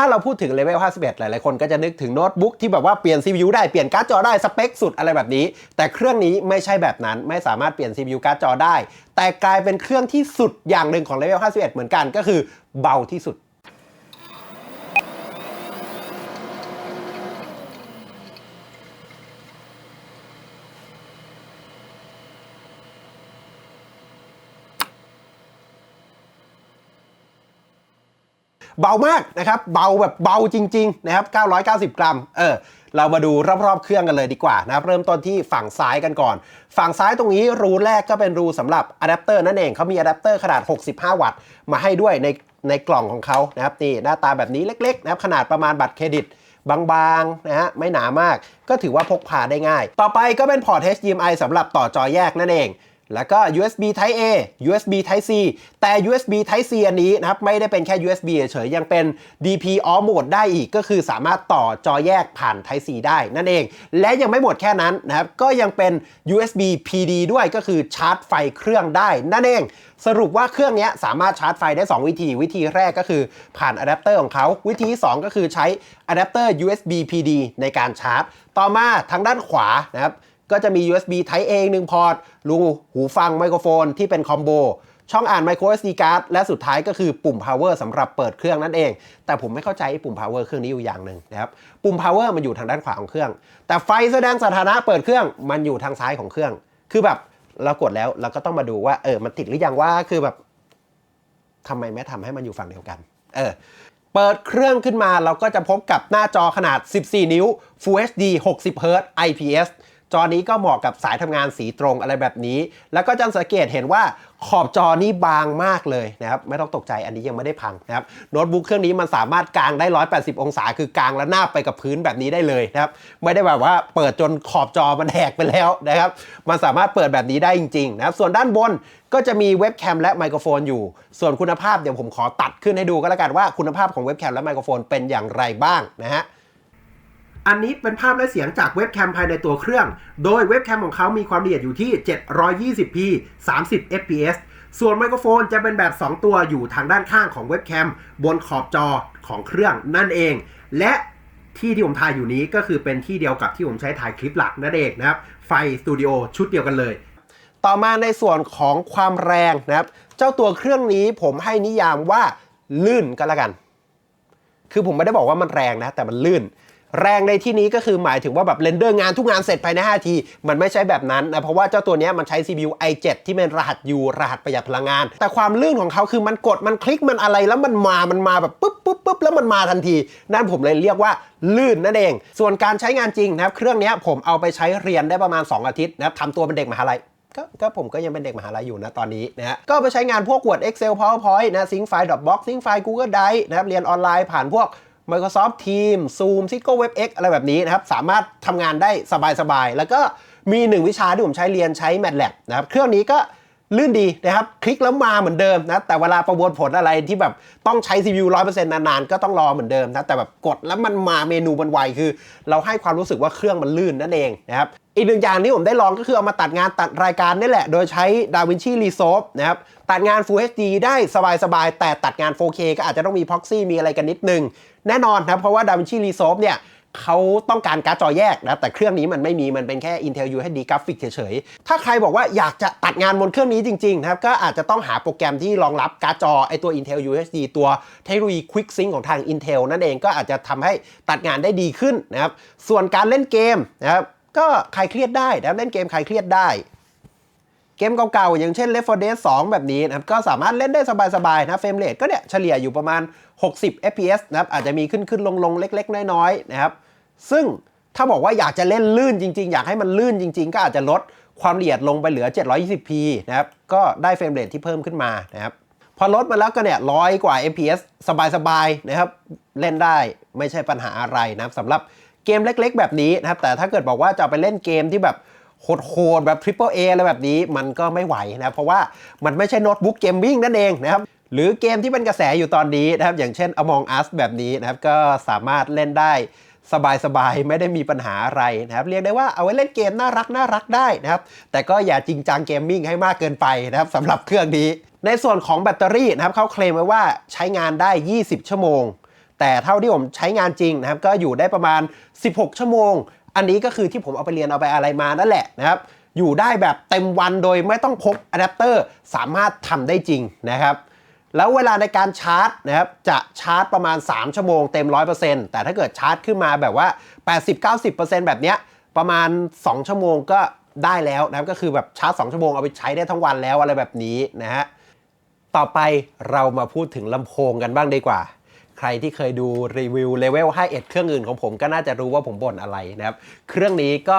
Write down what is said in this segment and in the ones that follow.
ถ้าเราพูดถึงเลเวล51 หลาย ๆ คนก็จะนึกถึงโน้ตบุ๊กที่แบบว่าเปลี่ยน CPU ได้ เปลี่ยนการ์ดจอได้ สเปคสุดอะไรแบบนี้ แต่เครื่องนี้ไม่ใช่แบบนั้น ไม่สามารถเปลี่ยน CPU การ์ดจอได้ แต่กลายเป็นเครื่องที่สุดอย่างหนึ่งของเลเวล51 เหมือนกัน ก็คือเบาที่สุด เบามากนะครับเบาแบบเบาจริงๆนะครับ 990 กรัมเออเรามาดูรอบๆเครื่องกันเลยดีกว่านะครับเริ่มต้นที่ฝั่งซ้ายกันก่อน ฝั่งซ้ายตรงนี้รูแรกก็เป็นรูสำหรับอะแดปเตอร์นั่นเองเขามีอะแดปเตอร์ขนาด 65 วัตต์ มาให้ด้วยในในกล่องของเขานะครับนี่หน้าตาแบบนี้เล็กๆนะครับขนาดประมาณบัตรเครดิตบางๆนะฮะไม่หนามากก็ถือว่าพกพาได้ง่าย ต่อไปก็เป็นพอร์ต HDMI สำหรับต่อจอแยกนั่นเอง แล้วก็ USB Type A USB Type C แต่ USB Type C อันนี้นะครับ ไม่ได้เป็นแค่ USB เฉยๆยังเป็น DP All Mode ได้อีกก็คือสามารถต่อจอแยกผ่าน Type C ได้นั่นเอง และยังไม่หมดแค่นั้นนะครับ ก็ยังเป็น USB PD ด้วยก็คือชาร์จไฟเครื่องได้นั่นเอง สรุปว่าเครื่องนี้สามารถชาร์จไฟได้ 2 วิธี วิธีแรกก็คือผ่านอะแดปเตอร์ของเขาวิธีที่2ก็คือใช้อะแดปเตอร์ USB PD ในการชาร์จ ต่อมาทางด้านขวานะครับ ก็จะมี USB Type A หนึ่งพอร์ตรูหูฟังไมโครโฟนที่เป็นคอมโบ ช่องอ่าน micro SD card และสุดท้ายก็คือปุ่ม power สำหรับเปิดเครื่องนั่นเอง แต่ผมไม่เข้าใจปุ่ม power เครื่องนี้อยู่อย่างหนึ่งนะครับ ปุ่ม power มันอยู่ทางด้านขวาของเครื่อง แต่ไฟแสดงสถานะเปิดเครื่องมันอยู่ทางซ้ายของเครื่อง คือแบบเรากดแล้วเราก็ต้องมาดูว่าเออมันติดหรือยังว่าคือแบบทำไมไม่ทำให้มันอยู่ฝั่งเดียวกัน เออ เปิดเครื่องขึ้นมาเราก็จะพบกับหน้าจอขนาด 14 นิ้ว Full HD 60 Hz IPS จอนี้ก็เหมาะกับสายทำงานสีตรงอะไรแบบนี้ แล้วก็จะสังเกตเห็นว่าขอบจอนี้บางมากเลยนะครับ ไม่ต้องตกใจอันนี้ยังไม่ได้พังนะครับโน้ตบุ๊กเครื่องนี้มันสามารถกางได้ 180 องศา คือกางและหน้าไปกับพื้นแบบนี้ได้เลยนะครับ ไม่ได้แบบว่าเปิดจนขอบจอมันแหกไปแล้วนะครับ มันสามารถเปิดแบบนี้ได้จริงๆนะครับ ส่วนด้านบนก็จะมีเว็บแคมและไมโครโฟนอยู่ ส่วนคุณภาพเดี๋ยวผมขอตัดขึ้นให้ดูก็แล้วกันว่าคุณภาพของเว็บแคมและไมโครโฟนเป็นอย่างไรบ้างนะฮะ อันนี้เป็นภาพและเสียงจากเว็บแคมภายในตัวเครื่อง โดยเว็บแคมของเขามีความละเอียดอยู่ที่ 720p 30 fps ส่วนไมโครโฟนจะเป็นแบบ 2 ตัวอยู่ทางด้านข้างของเว็บแคมบนขอบจอของเครื่องนั่นเอง และที่ที่ผมถ่ายอยู่นี้ก็คือเป็นที่เดียวกับที่ผมใช้ถ่ายคลิปหลักนั่นเองนะครับ ไฟสตูดิโอชุดเดียวกันเลย ต่อมาในส่วนของความแรงนะครับ เจ้าตัวเครื่องนี้ผมให้นิยามว่าลื่นก็แล้วกัน คือผมไม่ได้บอกว่ามันแรงนะ แต่มันลื่น แรงในที่นี้ก็คือหมายถึงว่าแบบเรนเดอร์งานทุกงานเสร็จภายใน5ที มันไม่ใช่แบบนั้นนะเพราะว่าเจ้าตัวนี้มันใช้ CPU i7 ที่เป็นรหัส U รหัสประหยัดพลังงาน แต่ความลื่นของเขาคือมันกดมันคลิกมันอะไรแล้วมันมามันมาแบบปุ๊บปุ๊บปุ๊บแล้วมันมาทันที นั่นผมเลยเรียกว่าลื่นนั่นเอง ส่วนการใช้งานจริงนะครับเครื่องนี้ผมเอาไปใช้เรียนได้ประมาณ 2 อาทิตย์นะครับทำตัวเป็นเด็กมหาลัยก็ก็ผมก็ยังเป็นเด็กมหาลัยอยู่นะตอนนี้นะฮะก็ไปใช้งานพวก Word Excel PowerPoint นะซิงไฟล์ Dropbox ซิงไฟล์ Google Drive นะครับเรียนออนไลน์ผ่านพวก Microsoft Teams Zoom Cisco WebEx อะไรแบบนี้นะครับ สามารถทำงานได้สบายๆ แล้วก็มีหนึ่งวิชาที่ผมใช้เรียนใช้ MATLAB นะครับ เครื่องนี้ก็ลื่นดีนะครับ คลิกแล้วมาเหมือนเดิมนะ แต่เวลาประมวลผลอะไรที่แบบต้องใช้ CPU 100%นานๆ ก็ต้องรอเหมือนเดิมนะ แต่แบบกดแล้วมันมาเมนูมันไวคือ เราให้ความรู้สึกว่าเครื่องมันลื่นนั่นเองนะครับ อีกหนึ่งอย่างที่ผมได้ลองก็คือเอามาตัดงานตัดรายการนี่แหละ โดยใช้ DaVinci Resolve นะครับ ตัดงาน Full HD ได้สบายๆ แต่ตัดงาน 4K ก็อาจจะต้องมี Proxy มีอะไรกันนิดนึง แน่นอนนะเพราะว่า DaVinci Resolve เนี่ยเขาต้องการการ์ดจอแยกนะ แต่เครื่องนี้มันไม่มีมันเป็นแค่ Intel UHD Graphics เฉยๆ ถ้าใครบอกว่าอยากจะตัดงานบนเครื่องนี้จริงๆนะครับก็อาจจะต้องหาโปรแกรมที่รองรับการ์ดจอไอตัว Intel UHD ตัวเทคโนโลยี Quick Sync ของทาง Intel นั่นเองก็อาจจะทำให้ตัดงานได้ดีขึ้นนะครับส่วนการเล่นเกมนะครับก็คลายเครียดได้นะเล่นเกมคลายเครียดได้ เกมเก่าๆ อย่างเช่น Left 4 Dead 2 แบบนี้นะครับ ก็สามารถเล่นได้สบายๆนะเฟรมเรทก็เนี่ยเฉลี่ยอยู่ประมาณ 60 fps นะครับ อาจจะมีขึ้นขึ้นลงลงๆเล็ก ๆ น้อยๆนะครับ ซึ่งถ้าบอกว่าอยากจะเล่นลื่นจริง ๆ อยากให้มันลื่นจริง ๆ ก็อาจจะลดความละเอียดลงไปเหลือ 720p นะครับ ก็ได้เฟรมเรทที่เพิ่มขึ้นมานะครับ พอลดมาแล้วก็เนี่ยร้อยกว่า fps สบายๆนะครับ เล่นได้ไม่ใช่ปัญหาอะไรนะครับสำหรับเกมเล็ก ๆ แบบนี้นะครับ แต่ถ้าเกิดบอกว่าจะไปเล่นเกมที่แบบ โหดๆแบบ Triple A อะไรแบบนี้มันก็ไม่ไหวนะเพราะว่ามันไม่ใช่โน้ตบุ๊กเกมมิ่งนั่นเองนะครับหรือเกมที่เป็นกระแสอยู่ตอนนี้นะครับ อย่างเช่น Among Us แบบนี้นะครับ ก็สามารถเล่นได้สบายๆ ไม่ได้มีปัญหาอะไรนะครับ เรียกได้ว่าเอาไว้เล่นเกมน่ารักน่ารักได้นะครับ แต่ก็อย่าจริงจังเกมมิ่งให้มากเกินไปนะครับสำหรับเครื่องนี้ ในส่วนของแบตเตอรี่นะครับเขาเคลมไว้ว่าใช้งานได้ 20 ชั่วโมง แต่เท่าที่ผมใช้งานจริงนะครับ ก็อยู่ได้ประมาณ 16 ชั่วโมง อันนี้ก็คือที่ผมเอาไปเรียนเอาไปอะไรมานั่นแหละนะครับอยู่ได้แบบเต็มวันโดยไม่ต้องพกอะแดปเตอร์สามารถทำได้จริงนะครับแล้วเวลาในการชาร์จนะครับจะชาร์จประมาณ 3 ชั่วโมงเต็ม 100%แต่ถ้าเกิดชาร์จขึ้นมาแบบว่า 80-90%แบบเนี้ยประมาณ 2 ชั่วโมงก็ได้แล้วนะครับก็คือแบบชาร์จ 2 ชั่วโมงเอาไปใช้ได้ทั้งวันแล้วอะไรแบบนี้นะฮะต่อไปเรามาพูดถึงลำโพงกันบ้างดีกว่า ใครที่เคยดูรีวิวเลเวล5 1เครื่องอื่นของผมก็น่าจะรู้ว่าผมบ่นอะไรนะครับ เครื่องนี้ก็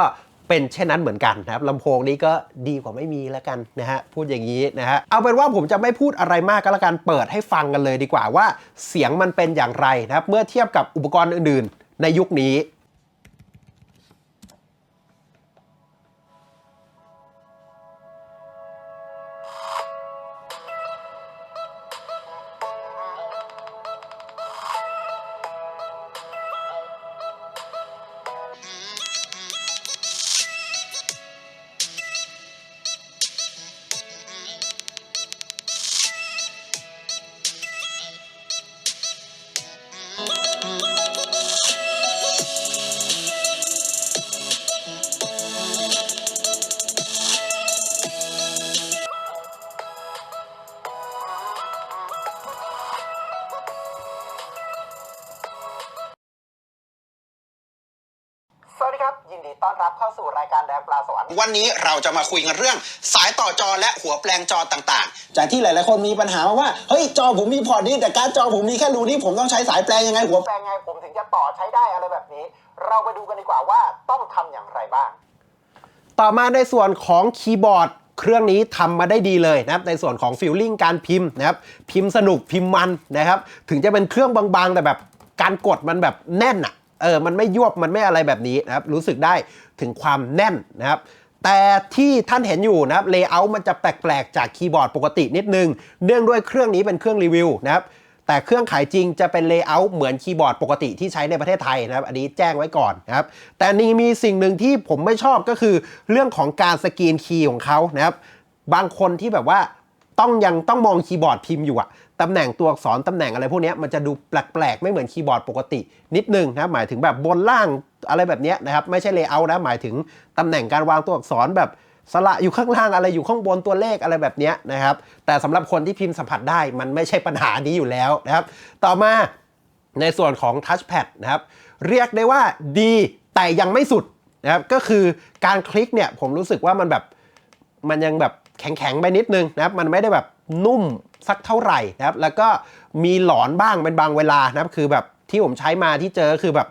เป็นเช่นนั้นเหมือนกันนะครับลำโพงนี้ก็ดีกว่าไม่มีแล้วกันนะฮะพูดอย่างนี้นะฮะเอาเป็นว่าผมจะไม่พูดอะไรมากก็แล้วกันเปิดให้ฟังกันเลยดีกว่าว่าเสียงมันเป็นอย่างไรนะครับเมื่อเทียบกับอุปกรณ์อื่นๆ ในยุคนี้ ยินดีต้อนรับเข้าสู่รายการแดงปลาสวรรค์วันนี้เราจะมาคุยกันเรื่อง สายต่อจอและหัวแปลงจอต่างๆ จากที่หลายๆคนมีปัญหาว่าเฮ้ยจอผมมีพอร์ตนี้แต่การดจอผมมีแค่รูนี้ผมต้องใช้สายแปลงยังไงหัวแปลงไงผมถึงจะต่อใช้ได้อะไรแบบนี้ เราไปดูกันดีกว่าว่าต้องทำอย่างไรบ้าง ต่อมาในส่วนของคีย์บอร์ดเครื่องนี้ทำมาได้ดีเลยนะครับในส่วนของฟิลลิ่งการพิมพ์นะครับพิมพ์สนุกพิมพ์มันนะครับ ถึงจะเป็นเครื่องบางๆแต่แบบการกดมันแบบแน่นอะ เออมันไม่ยวบมันไม่อะไรแบบนี้นะครับรู้สึกได้ถึงความแน่นนะครับแต่ที่ท่านเห็นอยู่นะครับเลเยอร์มันจะแปลกๆ จากคีย์บอร์ดปกตินิดนึง เนื่องด้วยเครื่องนี้เป็นเครื่องรีวิวนะครับแต่เครื่องขายจริงจะเป็นเลเยอร์เหมือนคีย์บอร์ดปกติที่ใช้ในประเทศไทยนะครับ อันนี้แจ้งไว้ก่อนนะครับ แต่นี่มีสิ่งหนึ่งที่ผมไม่ชอบก็คือ เรื่องของการสกรีนคีย์ของเขานะครับ บางคนที่แบบว่าต้องยังต้องมองคีย์บอร์ดพิมพ์อยู่อะ ตำแหน่งตัวอักษรตำแหน่งอะไรพวกนี้มันจะดูแปลกๆ ไม่เหมือนคีย์บอร์ดปกติ นิดนึงนะหมายถึงแบบบนล่างอะไรแบบนี้นะครับไม่ใช่เลเยอร์นะหมายถึงตำแหน่งการวางตัวอักษรแบบสระอยู่ข้างล่างอะไรอยู่ข้างบนตัวเลขอะไรแบบนี้นะครับแต่สำหรับคนที่พิมพ์สัมผัสได้มันไม่ใช่ปัญหานี้อยู่แล้วนะครับต่อมาในส่วนของ Touchpad นะครับเรียกได้ว่าดีแต่ยังไม่สุดนะครับก็คือการคลิกเนี่ยผมรู้สึกว่ามันแบบมันยังแบบแข็งๆไปนิดนึงนะครับมันไม่ได้แบบนุ่ม สักเท่าไหร่นะครับ แล้วก็มีหลอนบ้างเป็นบางเวลานะครับ คือแบบที่ผมใช้มาที่เจอคือแบบ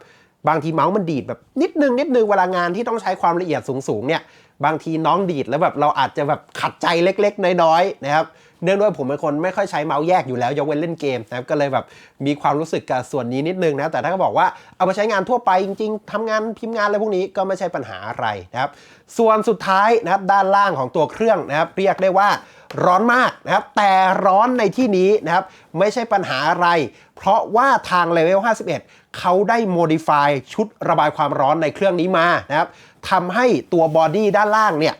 บางทีเมาส์มันดีดแบบนิดนึงนิดนึงเวลางานที่ต้องใช้ความละเอียดสูงๆเนี่ยบางทีน้องดีดแล้วแบบเราอาจจะแบบขัดใจเล็กๆ น้อยๆนะครับเนื่องด้วยผมเป็นคนไม่ค่อยใช้เมาส์แยกอยู่แล้วยกเว้นเล่นเกมนะครับก็เลยแบบมีความรู้สึกกับส่วนนี้นิดนึงนะแต่ถ้าก็บอกว่าเอาไปใช้งานทั่วไปจริง ๆทำงานพิมพ์งานอะไรพวกนี้ก็ไม่ใช่ปัญหาอะไรนะครับส่วนสุดท้ายนะครับด้านล่างของตัวเครื่องนะครับเรียกได้ว่า ร้อนมากนะครับ แต่ร้อนในที่นี้นะครับ ไม่ใช่ปัญหาอะไร เพราะว่าทาง Level 51 เขาได้ modify ชุดระบายความร้อนในเครื่องนี้มานะครับทำให้ตัวบอดี้ด้านล่างเนี่ย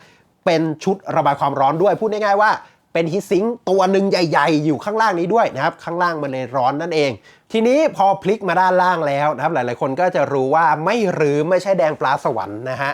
เป็นชุดระบายความร้อนด้วย พูดง่ายๆว่าเป็นฮีทซิงตัวหนึ่งใหญ่ๆ อยู่ข้างล่างนี้ด้วยนะครับ ข้างล่างมันเลยร้อนนั่นเอง ทีนี้พอพลิกมาด้านล่างแล้วนะครับ หลายๆคนก็จะรู้ว่าไม่หรือไม่ใช่แดงปลาสวรรค์นะฮะ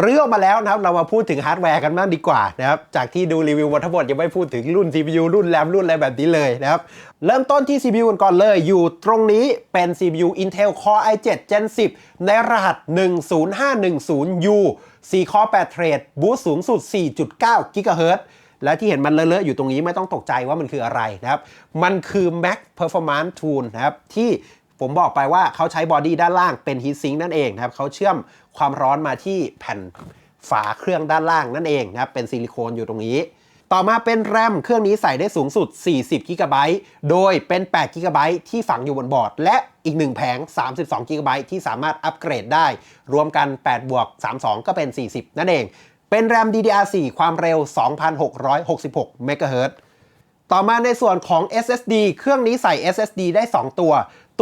เรื่องมาแล้วนะครับ เรามาพูดถึงฮาร์ดแวร์กันบ้างดีกว่านะครับ จากที่ดูรีวิวมาทั้งหมดยังไม่พูดถึงรุ่น CPU รุ่นแรมรุ่นอะไรแบบนี้เลยนะครับ เริ่มต้นที่ CPU กันก่อนเลย อยู่ตรงนี้เป็น CPU Intel Core i7 Gen 10 ในรหัส 10510U 4 Core 8 Thread บูสต์สูงสุด 4.9 GHz และที่เห็นมันเลอะๆอยู่ตรงนี้ไม่ต้องตกใจว่ามันคืออะไรนะครับ มันคือ Max Performance Tool นะครับที่ผมบอกไปว่าเขาใช้บอดี้ด้านล่างเป็นฮีทซิงค์นั่นเองนะครับเขาเชื่อม ความร้อนมาที่แผ่นฝาเครื่องด้านล่างนั่นเองนะครับเป็นซิลิโคนอยู่ตรงนี้ ต่อมาเป็นแรมเครื่องนี้ใส่ได้สูงสุด 40 g b โดยเป็น8 g b ที่ฝังอยู่บนบอร์ด และอีก 1 แผง 32 g b ที่สามารถอัปเกรดได้ รวมกัน8บวก32 ก็เป็น 40 นั่นเอง เป็นแรม DDR4 ความเร็ว 2,666 MHz ต่อมาในส่วนของ SSD เครื่องนี้ใส่ SSD ได้ 2 ตัว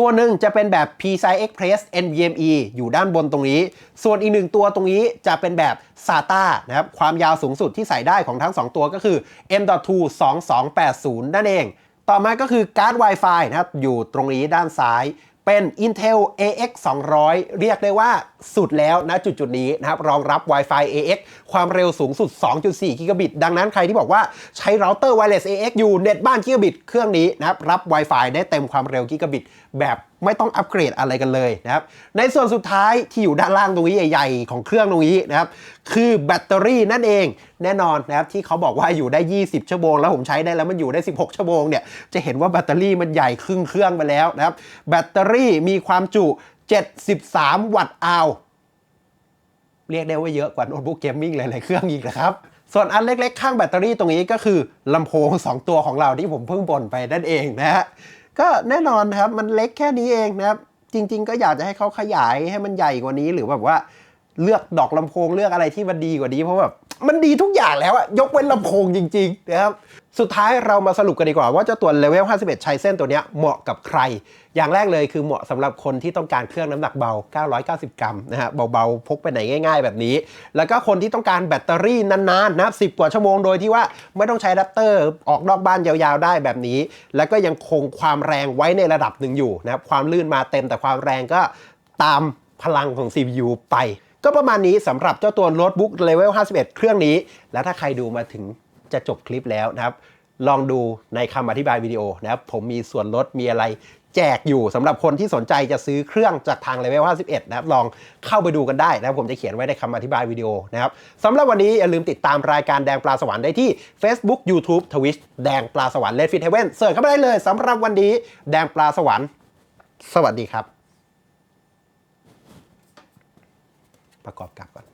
ตัวหนึ่งจะเป็นแบบ PCI Express NVMe อยู่ด้านบนตรงนี้ ส่วนอีกหนึ่งตัวตรงนี้จะเป็นแบบ SATA นะครับ ความยาวสูงสุดที่ใส่ได้ของทั้ง 2 ตัวก็คือ M.2 2280 นั่นเอง ต่อมาก็คือการ์ด Wi-Fi นะครับ อยู่ตรงนี้ด้านซ้าย เป็น Intel AX 200 เรียกได้ว่าสุดแล้วนะจุดจุดนี้นะครับ รองรับ Wi-Fi AX ความเร็วสูงสุด 2.4 กิกะบิต ดังนั้นใครที่บอกว่าใช้เราเตอร์ Wireless AX อยู่เน็ตบ้านกิกะบิต เครื่องนี้นะครับ รับ Wi-Fi ได้เต็มความเร็วกิกะบิตแบบ ไม่ต้องอัปเกรดอะไรกันเลยนะครับ ในส่วนสุดท้ายที่อยู่ด้านล่างตรงนี้ใหญ่ๆ ของเครื่องตรงนี้นะครับ คือแบตเตอรี่นั่นเองแน่นอนนะครับที่เขาบอกว่าอยู่ได้ 20 ชั่วโมง แล้วผมใช้ได้แล้วมันอยู่ได้ 16 ชั่วโมงเนี่ยจะเห็นว่าแบตเตอรี่มันใหญ่ครึ่งเครื่องไปแล้วนะครับ แบตเตอรี่มีความจุ 73 วัตต์อาวเรียกได้ว่าเยอะกว่าโน้ตบุ๊กเกมมิ่งหลายๆเครื่องอีกนะครับส่วนอันเล็กๆ ข้างแบตเตอรี่ตรงนี้ก็คือลำโพง 2 ตัวของเราที่ผมเพิ่งบ่นไปนั่นเองนะฮะ ก็แน่นอนครับมันเล็กแค่นี้เองนะครับ จริง ๆ ก็อยากจะให้เขาขยายให้มันใหญ่กว่านี้หรือแบบว่าเลือกดอกลำโพงเลือกอะไรที่มันดีกว่านี้เพราะแบบมันดีทุกอย่างแล้วอะยกเว้นลำโพงจริง ๆ นะครับ สุดท้ายเรามาสรุปกันดีกว่าว่าเจ้าตัว Level 51 ชัยเส้นตัวนี้เหมาะกับใคร อย่างแรกเลยคือเหมาะสำหรับคนที่ต้องการเครื่องน้ำหนักเบา 990 กรัมนะฮะเบาๆ พกไปไหนง่าย ๆ แบบนี้ แล้วก็คนที่ต้องการแบตเตอรี่นานๆนะ10 กว่าชั่วโมงโดยที่ว่าไม่ต้องใช้อะแดปเตอร์ออกนอกบ้านยาวๆได้แบบนี้ แล้วก็ยังคงความแรงไว้ในระดับหนึ่งอยู่นะครับความลื่นมาเต็มแต่ความแรงก็ตามพลังของ CPU ไป ก็ประมาณนี้สำหรับเจ้าตัวโน้ตบุ๊ก Level 51 เครื่องนี้ แล้วถ้าใครดูมาถึง จะจบคลิปแล้วนะครับ ลองดูในคำอธิบายวิดีโอนะครับ ผมมีส่วนลดมีอะไรแจกอยู่สำหรับคนที่สนใจจะซื้อเครื่องจากทาง Level 51 นะครับ ลองเข้าไปดูกันได้นะครับ ผมจะเขียนไว้ในคำอธิบายวิดีโอนะครับสำหรับวันนี้อย่าลืมติดตามรายการแดงปลาสวรรค์ได้ที่ Facebook YouTube Twitch แดงปลาสวรรค์ Red Fit Heaven เสิร์ชเข้าไปได้เลยสำหรับวันนี้แดงปลาสวรรค์ สวัสดีครับ ประกอบกับก่อน